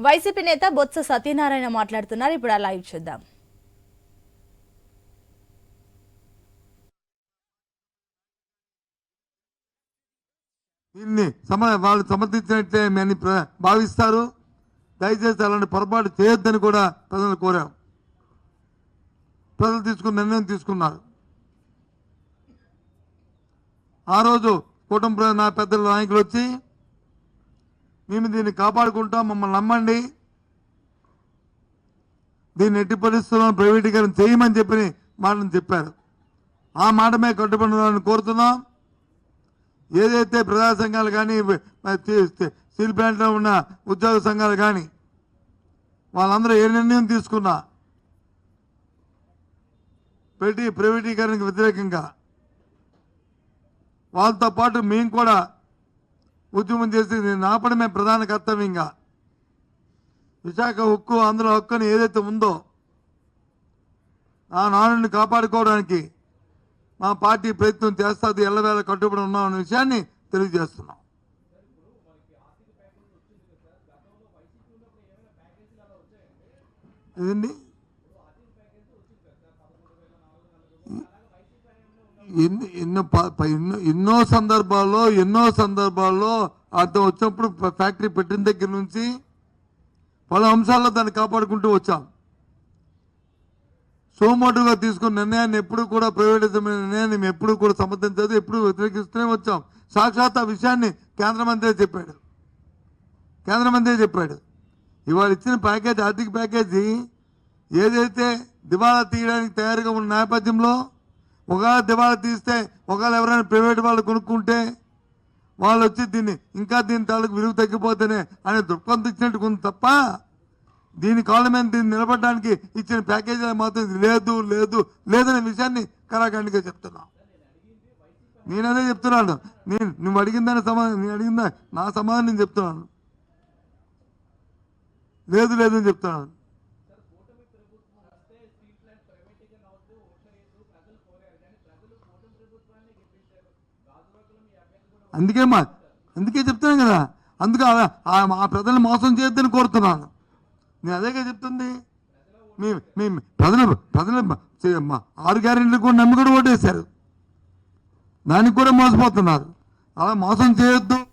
YCP నేత బొత్స సత్యనారాయణ మాట్లాడుతున్నారు. ఇప్పుడు ఆ లైవ్ చూద్దాం. దీన్ని సమ వాళ్ళు సమర్థించినట్లే మేము ప్ర- భావిస్తారు. దయచేసి అలాంటి పొరపాటు చేయొద్దని కూడా ప్రజలు కోరాం ప్రజలు తీసుకున్న నిర్ణయం తీసుకున్నారు. ఆ రోజు కుటుంబ నా పెద్దల నాయకులు వచ్చి మేము దీన్ని కాపాడుకుంటాం మమ్మల్ని నమ్మండి. దీన్ని ఎట్టి పరిస్థితుల్లో ప్రైవేటీకరణ చేయమని చెప్పి మాటను చెప్పారు. ఆ మాట మీద కట్టుబడాలని కోరుతున్నాం. ఏదైతే ప్రజా సంఘాలు కానీ స్టీల్ ప్లాంట్లో ఉన్న ఉద్యోగ సంఘాలు కానీ వాళ్ళందరూ ఏ నిర్ణయం తీసుకున్నా పెట్టి ప్రైవేటీకరణకు వ్యతిరేకంగా వాళ్ళతో పాటు మేము కూడా ఉద్యమం చేసి దీన్ని ఆపడమే ప్రధాన కర్తవ్యంగా. విశాఖ హక్కు ఆంధ్ర హక్కు అని ఏదైతే ఉందో ఆ నాడుని కాపాడుకోవడానికి మా పార్టీ ప్రయత్నం చేస్తుంది ఎల్లవేళ కట్టుబడి ఉన్నాం అనే విషయాన్ని తెలియజేస్తున్నాం. ఇదండి ఎన్ని ఎన్నో ఎన్నో ఎన్నో సందర్భాల్లో ఎన్నో సందర్భాల్లో అతను వచ్చినప్పుడు ఫ్యాక్టరీ పెట్టిన దగ్గర నుంచి పలు అంశాల్లో దాన్ని కాపాడుకుంటూ వచ్చాం. సోమోటుగా తీసుకున్న నిర్ణయాన్ని ఎప్పుడు కూడా ప్రైవేటిజమైన నిర్ణయాన్ని మేము ఎప్పుడు కూడా సమర్థించదు ఎప్పుడు వ్యతిరేకిస్తూనే వచ్చాం. సాక్షాత్ ఆ విషయాన్ని కేంద్ర మంత్రి చెప్పాడు. కేంద్ర మంత్రి చెప్పాడు. ఇవాళ ఇచ్చిన ప్యాకేజ్ ఆర్థిక ప్యాకేజీ ఏదైతే దివాలా తీయడానికి తయారుగా ఉన్న నేపథ్యంలో ఒకవేళ దివాలా తీస్తే ఒకవేళ ఎవరైనా ప్రైవేట్ వాళ్ళు కొనుక్కుంటే వాళ్ళు వచ్చి దీన్ని ఇంకా దీని తాలూకు విలువ తగ్గిపోతేనే అనే దృక్పథం ఇచ్చినట్టు ఉంది తప్ప దీని కాళ్ళ మీద దీన్ని నిలబడడానికి ఇచ్చిన ప్యాకేజీలు మాత్రం లేదు లేదు లేదనే విషయాన్ని కరాఖండిగా చెప్తున్నాం. నేనదే చెప్తున్నాను. నేను నువ్వు అడిగిందని సమాధానం నేను అడిగిందా నా సమాధానం నేను చెప్తున్నాను. లేదు లేదని చెప్తున్నాను. అందుకే మా అందుకే చెప్తాను కదా. అందుకే ఆ- ఆ- ప్రజల్ని మోసం చేయొద్దని కోరుతున్నాను నేను అదేగా చెప్తుంది. మీ మీ ప్రజలు ప్రజలు మా ఆరు గ్యారెంటీలు కూడా నమ్మి కూడా ఓటేశారు. దానికి కూడా మోసపోతున్నారు. అలా మోసం చేయొద్దు.